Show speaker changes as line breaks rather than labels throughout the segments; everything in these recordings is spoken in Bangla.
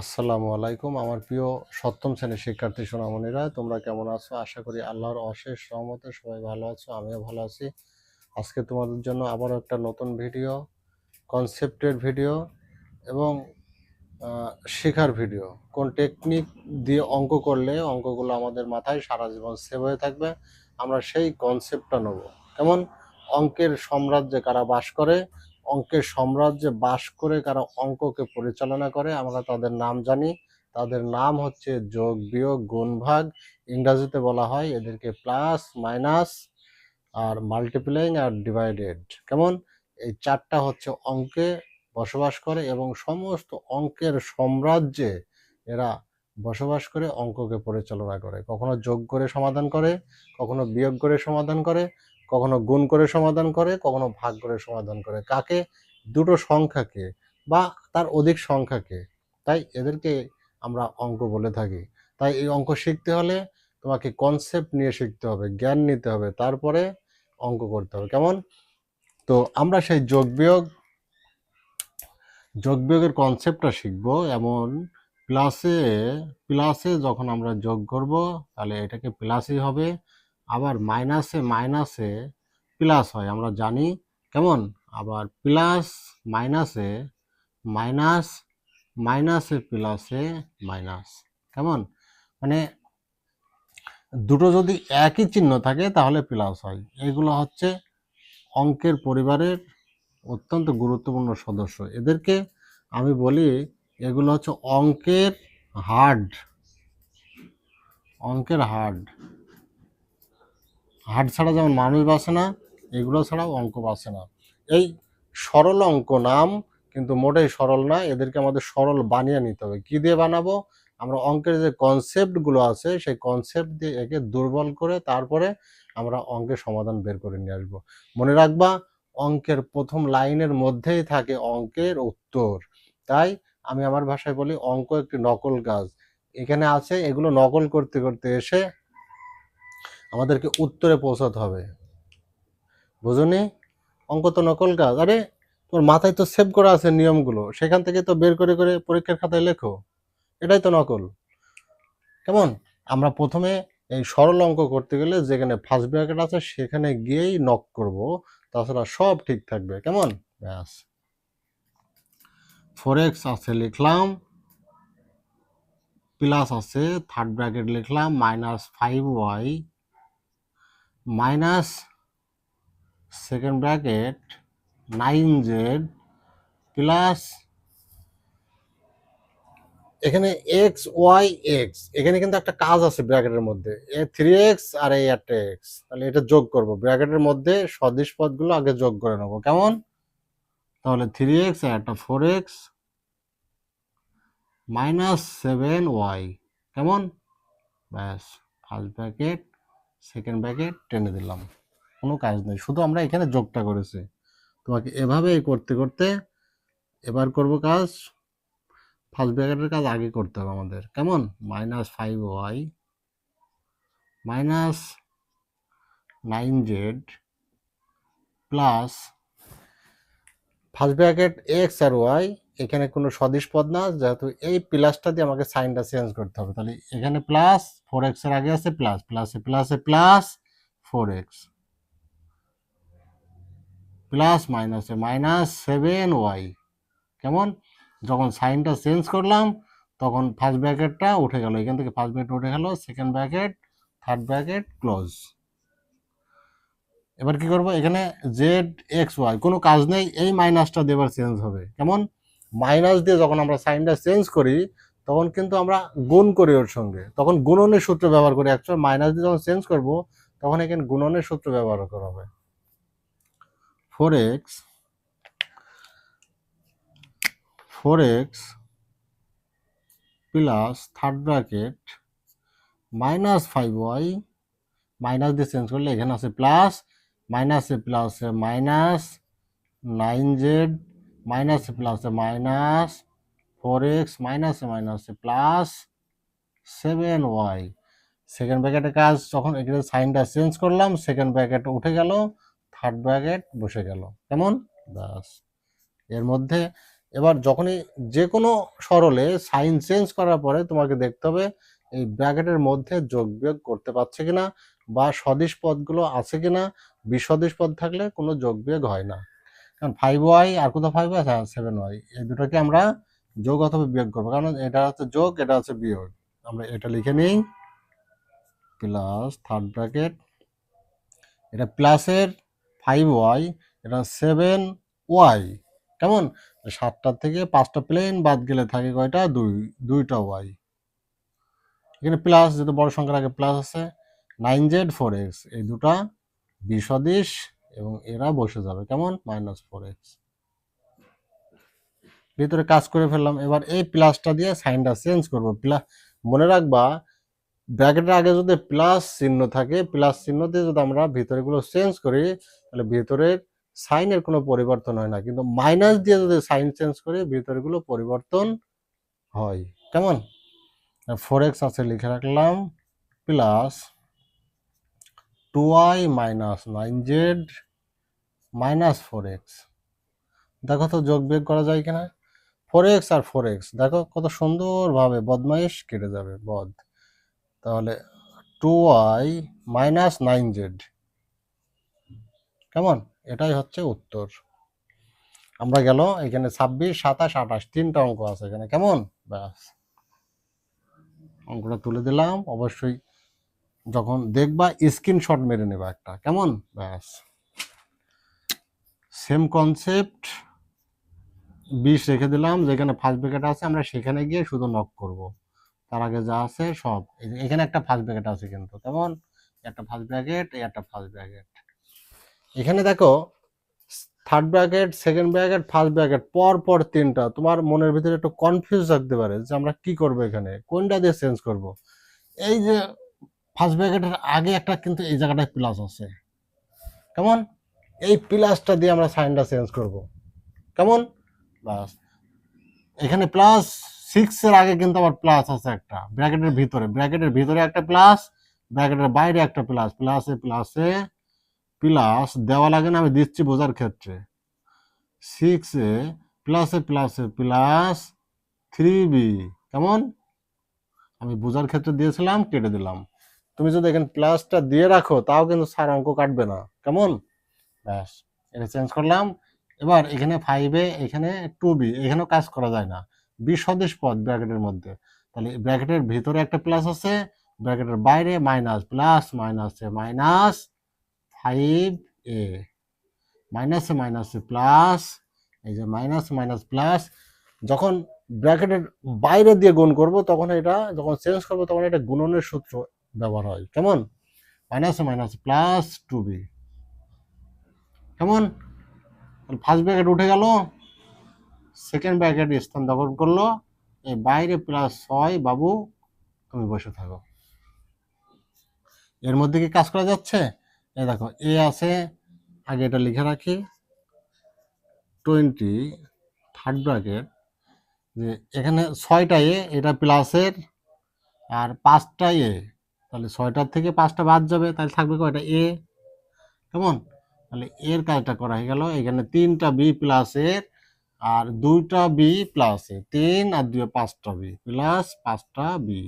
আসসালামু আলাইকুম। আমার প্রিয় সপ্তম শ্রেণির শিক্ষার্থী সোনামণিরা, তোমরা কেমন আছো? আশা করি আল্লাহর অশেষ রহমতে সবাই ভালো আছো, আমিও ভালো আছি। আজকে তোমাদের জন্য আবারও একটা নতুন ভিডিও কনসেপ্টের ভিডিও এবং শেখার ভিডিও। কোন টেকনিক দিয়ে অঙ্ক করলে অঙ্কগুলো আমাদের মাথায় সারা জীবন সেভ হয়ে থাকবে, আমরা সেই কনসেপ্টটা নেব। কেমন? অঙ্কের সাম্রাজ্যে কারা বাস করে অঙ্কের সাম্রাজ্যে বাস করে কারা অঙ্ককে পরিচালনা করে, আমরা তাদের নাম জানি। তাদের নাম হচ্ছে যোগ বিয়োগ গুণ ভাগ। ইংরাজিতে বলা হয় এদেরকে প্লাস, মাইনাস আর মাল্টিপ্লাইং আর ডিভাইডেড। কেমন? এই চারটা হচ্ছে অঙ্কে বসবাস করে এবং সমস্ত অঙ্কের সাম্রাজ্যে এরা বসবাস করে, অঙ্ককে পরিচালনা করে। কখনো যোগ করে সমাধান করে, কখনো বিয়োগ করে সমাধান করে কখনো গুণ করে সমাধান করে, কখনো ভাগ করে সমাধান করে। কাকে? দুটো সংখ্যাকে বা তার অধিক সংখ্যাকে। তাই এদেরকে আমরা অঙ্ক বলে থাকি। তাই এই অঙ্ক শিখতে হলে তোমাকে কনসেপ্ট নিয়ে শিখতে হবে, জ্ঞান নিতে হবে, তারপরে অঙ্ক করতে হবে। কেমন? তো আমরা সেই যোগ বিয়োগ, যোগ বিয়োগের কনসেপ্টটা শিখব। এমন প্লাসে প্লাসে যখন আমরা যোগ করব, তাহলে এটাকে প্লাসই হবে। আবার মাইনাসে মাইনাসে প্লাস হয়। আমরা জানি কেমন? আবার প্লাস মাইনাসে মাইনাস মাইনাসে প্লাসে মাইনাস কেমন? মানে দুটো যদি একই চিহ্ন থাকে তাহলে প্লাস হয়। এগুলো হচ্ছে অঙ্কের পরিবারের অত্যন্ত গুরুত্বপূর্ণ সদস্য। এদেরকে আমি বলি এগুলো হচ্ছে অঙ্কের হার্ড অঙ্কের হার্ড হার্ড ছাড়া যেমন মানুষ বাসে না, এগুলো ছাড়াও অঙ্ক বাঁচে না। এই সরল অঙ্ক নাম কিন্তু মোটেই সরল না, এদেরকে আমাদের সরল বানিয়ে নিতে হবে। কি দিয়ে বানাবো? আমরা অঙ্কের যে কনসেপ্টগুলো আছে, সেই কনসেপ্ট দিয়ে একে দুর্বল করে তারপরে আমরা অঙ্কের সমাধান বের করে নিয়ে আসব। মনে রাখবা, অঙ্কের প্রথম লাইনের মধ্যেই থাকে অঙ্কের উত্তর। তাই আমি আমার ভাষায় বলি, অঙ্ক একটি নকল কাজ। এখানে আছে, এগুলো নকল করতে করতে এসে আমাদেরকে উত্তরে পৌঁছাতে হবে। বুঝুনি? অঙ্ক তো নকল কাজ। আরে তোর মাথায় তো সেভ করা আছে নিয়মগুলো। সেখান থেকে তো বের করে করে পরীক্ষার খাতায় লেখো। এটাই তো নকল। কেমন? আমরা প্রথমে এই সরল অঙ্ক করতে গেলে যেখানে ফার্স্ট ব্র্যাকেট আছে, সেখানে গিয়েই নক করব। তাছাড়া সব ঠিক থাকবে। কেমন? ব্যাস। ফোর এক্স আছে লিখলাম। প্লাস আছে থার্ড ব্র্যাকেট লিখলাম minus five Y minus second bracket nine Z plus এখানে এক্স, ওয়াই, এক্স। এখানে কিন্তু একটা কাজ আছে ব্র্যাকেটের মধ্যে। এ থ্রি এক্স আর এই একটা এক্স। তাহলে এটা যোগ করব। ব্র্যাকেটের মধ্যে সদিশ পদগুলো আগে যোগ করে নেব। কেমন? তাহলে থ্রি এক্স আর একটা four X minus seven Y. কেমন? ব্যাস, ফার্স্ট ব্র্যাকেট সেকেন্ড ব্র্যাকেট টেনে দিলাম। কোনো কাজ নেই, শুধু আমরা এখানে যোগটা করেছি। তোমাকে এভাবে করতে করতে এবার করব কাজ ফার্স্ট ব্র্যাকেটের কাজ আগে করতে হবে আমাদের। কেমন? Minus five Y minus nine Z plus first bracket X আর ওয়াই এখানে কোনো সদিশ পদ না, যেহেতু এই প্লাসটা দিয়ে আমাকে সাইনটা চেঞ্জ করতে হবে। তাহলে এখানে প্লাস ফোর এক্সের আগে আছে প্লাস প্লাসে প্লাসে প্লাস ফোর এক্স প্লাস মাইনাসে মাইনাস সেভেন ওয়াই কেমন? যখন সাইনটা চেঞ্জ করলাম, তখন ফার্স্ট ব্র্যাকেটটা উঠে গেল। এখান থেকে ফার্স্ট ব্র্যাকেট উঠে গেল second bracket third bracket close এবার কি করব? এখানে জেড এক্স ওয়াই কোনো কাজ নেই, এই মাইনাসটা দিয়ে এবার চেঞ্জ হবে। কেমন? মাইনাস দিয়ে যখন আমরা সাইনটা চেঞ্জ করি, তখন কিন্তু আমরা গুণ করি ওর সঙ্গে। তখন গুণনের সূত্র ব্যবহার করি। অ্যাকচুয়াল মাইনাস দিয়ে যখন চেঞ্জ করব, তখন এখানে গুণনের সূত্র ব্যবহার করা হবে। Four X four X plus third bracket minus five Y minus দিয়ে চেঞ্জ করলে এখানে আছে প্লাস মাইনাসে প্লাসে মাইনাস নাইন জেড মাইনাসে প্লাসে মাইনাস ফোর এক্স মাইনাসে মাইনাসে প্লাস সেভেন ওয়াই সেকেন্ড ব্র্যাকেটের কাজ, যখন এখানে সাইনটা চেঞ্জ করলাম সেকেন্ড ব্র্যাকেট উঠে গেল থার্ড ব্র্যাকেট বসে গেল। কেমন? ব্যাস। এর মধ্যে এবার যখনই যে কোনো সরলে সাইন চেঞ্জ করার পরে তোমাকে দেখতে হবে, এই ব্র্যাকেটের মধ্যে যোগ বিয়োগ করতে পারছে কিনা বা সদিশ পদগুলো আছে কিনা বিসদৃশ পদ থাকলে কোনো যোগ বিয়োগ হয় না। কারণ ফাইভ ওয়াই আর কোথাও ফাইভ ওয়াই সেভেন ওয়াই এই দুটোকে আমরা যোগ অথবা বিয়োগ করব। কারণ এটা হচ্ছে যোগ, এটা হচ্ছে বিয়োগ। আমরা এটা লিখে নিই। প্লাস থার্ড ব্র্যাকেট এটা প্লাসের ফাইভ ওয়াই এটা সেভেন ওয়াই কেমন? সাতটা থেকে পাঁচটা প্লেন বাদ গেলে থাকে কয়টা? দুই, দুইটা ওয়াই এখানে প্লাস যেহেতু বড় সংখ্যার আগে প্লাস আছে নাইন জেড ফোর এক্স এই দুটা বিসদৃশ এবং এরা বসে যাবে। কেমন? মাইনাস ফোর এক্স ভিতরে কাজ করে ফেললাম। এবার এই প্লাসটা দিয়ে সাইনটা চেঞ্জ করব। প্লাস মনে রাখবা ব্র্যাকেটের আগে যদি প্লাস চিহ্ন থাকে প্লাস চিহ্ন দিয়ে যদি আমরা ভিতরেগুলো চেঞ্জ করি, তাহলে ভিতরের সাইনের কোনো পরিবর্তন হয় না। কিন্তু মাইনাস দিয়ে যদি সাইন চেঞ্জ করি, ভিতরেগুলো পরিবর্তন হয়। কেমন? ফোর এক্স আছে, লিখে রাখলাম। Plus two I minus nine Z minus four X দেখো তো যোগ বিয়োগ করা যায় কিনা? ফোর এক্স আর ফোর এক্স দেখো কত সুন্দরভাবে বদমাইশ কেটে যাবে, বদ। তাহলে two I minus nine Z কেমন? এটাই হচ্ছে উত্তর। আমরা গেল, এখানে ছাব্বিশ, সাতাশ, আঠাশ, তিনটা অঙ্ক আছে এখানে, কেমন? ব্যাস। অঙ্কটা তুলে দিলাম, অবশ্যই যখন দেখবা স্ক্রিনশট মেরে নেবা একটা, কেমন? ব্যাস। সেম কনসেপ্ট বিশ রেখে দিলাম, যেখানে ফার্স্ট ব্র্যাকেট আছে, আমরা সেখানে গিয়ে শুধু নক করব। তার আগে যা আছে সব। এখানে একটা ফার্স্ট ব্র্যাকেট আছে কিন্তু, কেমন? একটা ফার্স্ট ব্র্যাকেট এই একটা ফার্স্ট ব্র্যাকেট এখানে দেখো third bracket second bracket first bracket পর পর তিনটা। তোমার মনের ভিতরে একটু কনফিউজ থাকতে পারে যে আমরা কি করব এখানে, কোনটা দিয়ে চেঞ্জ করব। এই যে ফার্স্ট ব্র্যাকেটের আগে একটা কিন্তু এই জায়গাটায় প্লাস আছে। কেমন? এই প্লাসটা দিয়ে আমরা সাইনটা চেঞ্জ করব। কেমন? বাস এখানে প্লাস সিক্স এর আগে কিন্তু আবার প্লাস আছে একটা। ব্র্যাকেটের ভিতরে। ব্র্যাকেটের ভিতরে একটা প্লাস ব্র্যাকেটের বাইরে একটা প্লাস প্লাসে প্লাসে প্লাস দেওয়া লাগে না আমি দিচ্ছি বোঝার ক্ষেত্রে। সিক্সে প্লাসে প্লাসে প্লাস থ্রি বি কেমন? আমি বোঝার ক্ষেত্রে দিয়েছিলাম কেটে দিলাম। তুমি যদি এখানে প্লাসটা দিয়ে রাখো তাও কিন্তু স্যার অঙ্ক কাটবে না। কেমন? ব্যাস। এটা চেঞ্জ করলাম। এবার এখানে ফাইভে এখানে টু বি এখানেও কাজ করা যায় না। বি সদৃশ পদ ব্র্যাকেটের মধ্যে। তাহলে ব্র্যাকেটের ভিতরে একটা প্লাস আছে ব্র্যাকেটের বাইরে মাইনাস প্লাস মাইনাসে মাইনাস ফাইভ এ মাইনাসে মাইনাসে প্লাস এই যে মাইনাস মাইনাস প্লাস যখন ব্র্যাকেটের বাইরে দিয়ে গুণ করব, তখন এটা যখন চেঞ্জ করব, তখন এটা গুণনের সূত্র ব্যবহার হয়। কেমন? মাইনাসে মাইনাস প্লাস টু বি কেমন? ফার্স্ট ব্র্যাকেট উঠে গেল। সেকেন্ড ব্র্যাকেট স্থান দখল করল। এই বাইরে প্লাস ছয়, বাবু, তুমি বসে থাকো। এর মধ্যে কি কাজ করা যাচ্ছে? এ দেখো, এ আছে, আগে এটা লিখে রাখি। টোয়েন্টি থার্ড ব্র্যাকেট যে এখানে ছয়টা এ, এটা প্লাসের আর পাঁচটা এ। তাহলে ছয়টার থেকে পাঁচটা বাদ যাবে, তাহলে থাকবে কয়টা? এ। কেমন? তাহলে এর কাজটা করা হয়ে গেল। এখানে তিনটা বি প্লাসের আর দুইটা বি প্লাসে তিন আর দুই, পাঁচটা বি প্লাস পাঁচটা বি।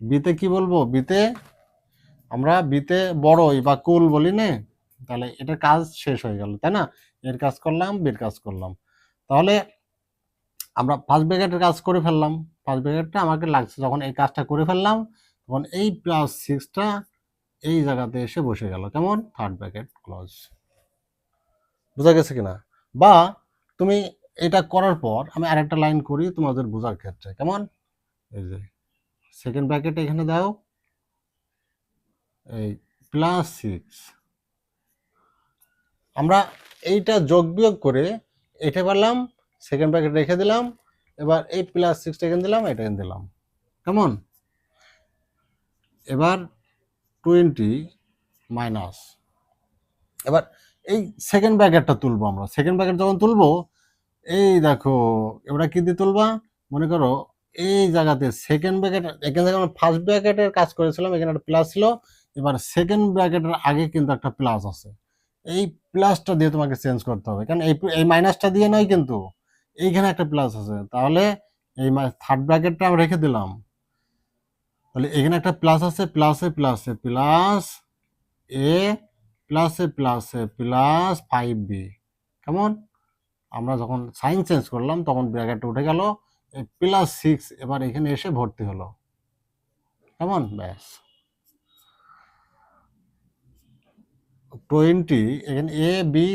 বিতে কি বলব? বিতে আমরা বিতে বড়ই বা কুল বলি না। তাহলে এটার কাজ শেষ হয়ে গেল, তাই না? এর কাজ করলাম, বির কাজ করলাম। তাহলে আমরা ফার্স্ট ব্র্যাকেটের কাজ করে ফেললাম। ফার্স্ট ব্র্যাকেটটা আমাকে লাগছে। যখন এই কাজটা করে ফেললাম, তখন এই প্লাস সিক্সটা এই জায়গাতে এসে বসে গেল। কেমন? থার্ড ব্র্যাকেট ক্লজ বোঝা গেছে কিনা? বা তুমি এটা করার পর আমি আরেকটা লাইন করি তোমাদের বোঝার ক্ষেত্রে। কেমন? এই যে সেকেন্ড ব্র্যাকেট এখানে দাও। এই প্লাস সিক্স আমরা এইটা যোগ বিয়োগ করে এটা পারলাম সেকেন্ড ব্র্যাকেট রেখে দিলাম, এবার এই প্লাস সিক্সটা এখানে দিলাম, এটা এখানে দিলাম। কেমন? এবার টোয়েন্টি মাইনাস। এবার এই সেকেন্ড ব্র্যাকেটটা তুলবো আমরা। সেকেন্ড ব্র্যাকেট যখন তুলবো, এই দেখো, এবার কি দিয়ে তুলবা? মনে করো, এই জায়গাতে সেকেন্ড ব্র্যাকেট এখানে আমরা ফার্স্ট ব্র্যাকেটের কাজ করেছিলাম, এখানে একটা প্লাস ছিল। এবার সেকেন্ড ব্র্যাকেটের আগে কিন্তু একটা প্লাস আছে। এই প্লাসটা দিয়ে তোমাকে চেঞ্জ করতে হবে। কারণ এই এই মাইনাসটা দিয়ে নয় কিন্তু, এইখানে একটা প্লাস আছে। তাহলে এই থার্ড ব্র্যাকেটটা আমি রেখে দিলাম। তাহলে এখানে একটা প্লাস আছে প্লাসে প্লাসে প্লাস এ প্লাসে প্লাসে প্লাস ফাইভ বি কেমন? আমরা যখন সাইন চেঞ্জ করলাম, তখন ব্র্যাকেটটা উঠে গেল প্লাস সিক্স এবার এখানে এসে ভর্তি হলো। কেমন? ব্যাস। টোয়েন্টি এখানে এ বি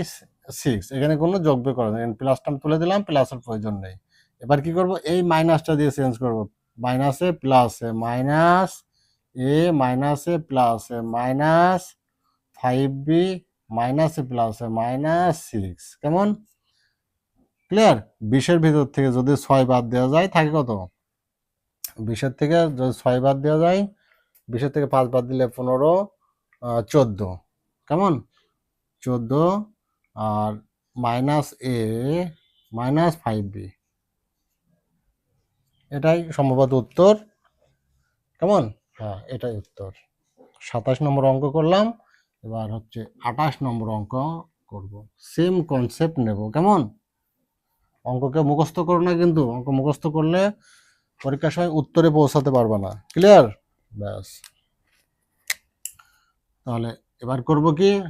সিক্স এখানে কোনো যোগ বিয়োগ করা প্লাসটা আমি তুলে দিলাম প্লাসের প্রয়োজন নেই। এবার কি করব? এই মাইনাসটা দিয়ে চেঞ্জ করব। মাইনাসে প্লাসে মাইনাস এ মাইনাসে প্লাসে মাইনাস ফাইভ বি মাইনাসে প্লাসে মাইনাস সিক্স। কেমন? ক্লিয়ার? বিশের ভিতর থেকে যদি ছয় বাদ দেওয়া যায়, থাকে কত? বিশের থেকে যদি ছয় বাদ দেওয়া যায়, বিশের থেকে পাঁচ বাদ দিলে পনেরো চোদ্দ। কেমন? চোদ্দ আর minus A, minus five B. এটাই সম্ভবত উত্তর। কেমন? হ্যাঁ এটাই উত্তর। সাতাশ নম্বর অঙ্ক করলাম, এবার হচ্ছে আঠাশ নম্বর অঙ্ক করব। সেম কনসেপ্ট নেব, কেমন? অঙ্ককে মুখস্থ করো না কিন্তু, অঙ্ক মুখস্থ করলে পরীক্ষার সময় উত্তরে পৌঁছাতে পারবে না। ক্লিয়ার ব্যাস। তাহলে এবার করব কি?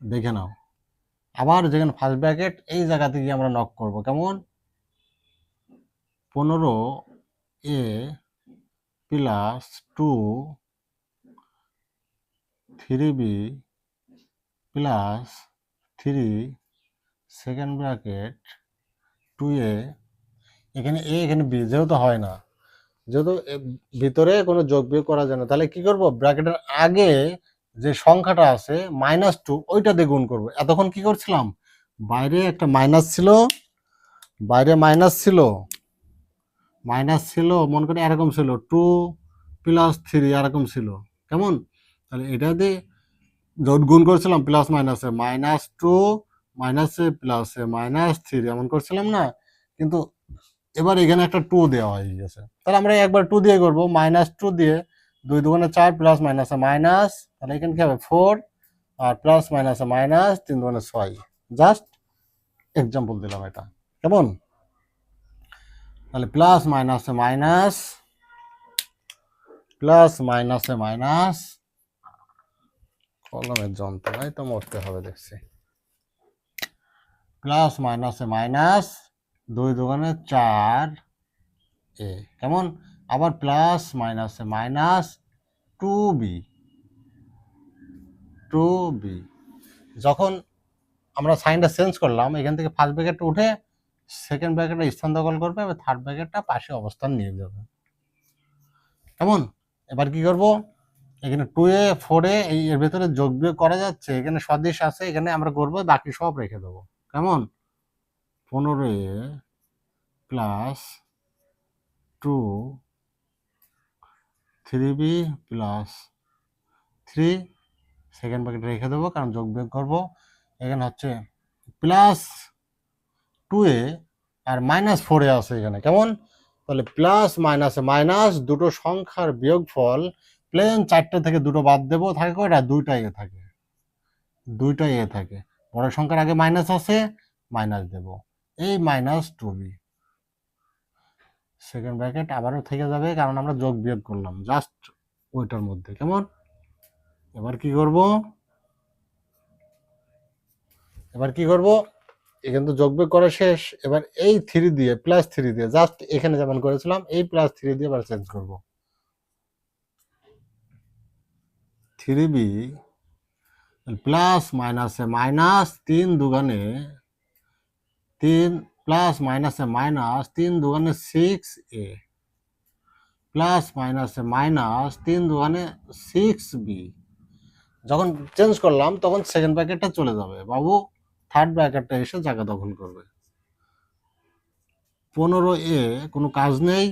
দেখে নাও। আবার যেখানে ফার্স্ট ব্র্যাকেট এই জায়গাতে গিয়ে আমরা নক করব, কেমন? পনেরো A plus two three B plus three second bracket two A এখানে এ এখানে বি যেহেতু হয় না, যেহেতু ভিতরে কোনো যোগ বিয়োগ করা যায় না, তাহলে কি করব? ব্র্যাকেটের আগে যে সংখ্যাটা আছে মাইনাস টু ওইটা দিয়ে গুণ করব। এতক্ষণ কি করছিলাম? বাইরে একটা মাইনাস ছিল, বাইরে মাইনাস ছিল মাইনাস ছিল, মনে করি এরকম ছিল টু প্লাস থ্রি এরকম ছিল। কেমন? তাহলে এটা দিয়ে যখন গুণ করছিলাম প্লাস মাইনাসে মাইনাস টু মাইনাসে প্লাসে মাইনাস থ্রি এমন করছিলাম না? কিন্তু এবার এখানে একটা টু দেওয়া হয়ে গেছে। তাহলে আমরা একবার টু দিয়ে করব মাইনাস টু দিয়ে দুই দুগুণে চার প্লাস মাইনাসে মাইনাস তাহলে এখানে কি হবে? ফোর আর প্লাস মাইনাসে মাইনাস তিন দুগুণে ছয়। জাস্ট এক্সাম্পল দিলাম এটা। কেমন? তাহলে প্লাস মাইনাসে মাইনাস প্লাস মাইনাসে মাইনাস কলমের যন্ত্রণায় তো মরতে হবে, দেখছি। প্লাস মাইনাসে মাইনাস দুই দোকানে চার এ। কেমন? আবার প্লাস মাইনাসে minus two B two B যখন আমরা সাইনটা চেঞ্জ করলাম, এখান থেকে ফার্স্ট ব্র্যাকেটটা উঠে সেকেন্ড ব্র্যাকেটটা স্থান দখল করবে, এবার থার্ড ব্র্যাকেটটা পাশে অবস্থান নিয়ে যাবে। কেমন? এবার কি করব? এখানে টু এ ফোর এ এই এর ভেতরে যোগ বিয়োগ করা যাচ্ছে, এখানে সদৃশ আছে, এখানে আমরা করব, বাকি সব রেখে দেবো। কেমন? পনেরো A plus two three B plus three second bracket রেখে দেবো, কারণ যোগ বিয়োগ করব। এখানে হচ্ছে প্লাস টু এ আর মাইনাস ফোর আছে এখানে। কেমন? তাহলে প্লাস মাইনাসে মাইনাস দুটো সংখ্যার বিয়োগফল প্লেন চারটে থেকে দুটো বাদ দেবো, থাকে কয়টা? দুইটা এ থাকে। দুইটা এ থাকে। বড় সংখ্যার আগে মাইনাস আছে মাইনাস দেব। এই minus two B second bracket আবারও থেকে যাবে, কারণ আমরা যোগ বিয়োগ করলাম জাস্ট ওইটার মধ্যে। কেমন? এবার কি করব? এবার কি করব? এখানে তো যোগ বিয়োগ করা শেষ। এবার এই থ্রি দিয়ে প্লাস থ্রি দিয়ে জাস্ট এখানে যেমন করেছিলাম, এই প্লাস থ্রি দিয়ে এবার চেঞ্জ করব। থ্রি বি প্লাস মাইনাসে মাইনাস তিন দুগানে তিন প্লাস মাইনাসে মাইনাস তিন দুগানে সিক্স এ প্লাস মাইনাসে মাইনাস তিন দুগানে সিক্স বি যখন চেঞ্জ করলাম, তখন সেকেন্ড ব্র্যাকেটটা চলে যাবে। বাবু থার্ড ব্র্যাকেটটা এসে জায়গা দখল করবে। পনেরো এ কোনো কাজ নেই,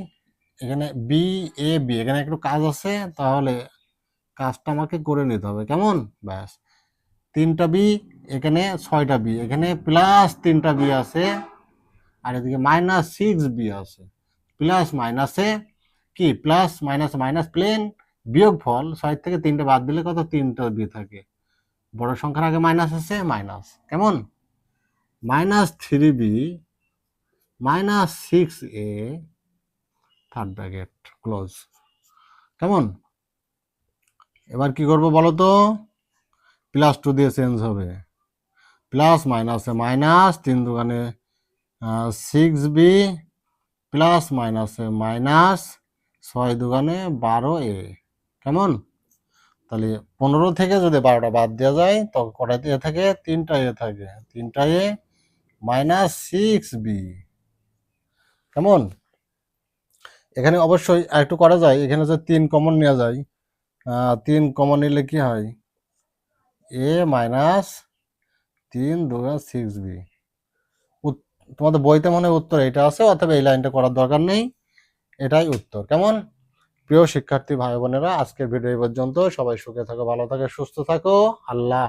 এখানে বি এ বি এখানে একটু কাজ আছে, তাহলে কাজটা আমাকে করে নিতে হবে, কেমন? ব্যাস। তিনটা বি এখানে ছয়টা বি এখানে প্লাস তিনটা বি আছে, আর এদিকে মাইনাস সিক্স বি আছে। প্লাস মাইনাসে কি? প্লাস মাইনাস মাইনাস প্লেন বিয়োগ ফল ছয় থেকে তিনটে বাদ দিলে কত? তিনটা বি থাকে। বড় সংখ্যার আগে মাইনাস আছে মাইনাস কেমন? Minus three B minus six A third bracket close কেমন? এবার কি করব বলো তো? প্লাস টু দিয়ে চেঞ্জ হবে। প্লাস মাইনাসে মাইনাস তিন দোকানে সিক্স বি প্লাস মাইনাসে মাইনাস ছয় দোকানে বারো এ কেমন? তাহলে পনেরো থেকে যদি বারোটা বাদ দেওয়া যায় তখন কটা এ থাকে? তিনটা এ থাকে। তিনটা এ মাইনাস সিক্স বি কেমন? এখানে অবশ্যই একটু করা যায়। এখানে যে তিন কমন নেওয়া যায় তিন কমন নিলে কি হয়? এ মাইনাস তিন দুগুণ সিক্স বি তোমাদের বইতে মনে হয় উত্তর এটা আছে, অথবা এই লাইনটা করার দরকার নেই। এটাই উত্তর। কেমন? প্রিয় শিক্ষার্থী ভাই বোনেরা, আজকের ভিডিও এই পর্যন্ত। সবাই সুখে থাকো, ভালো থাকে, সুস্থ থাকো। আল্লাহ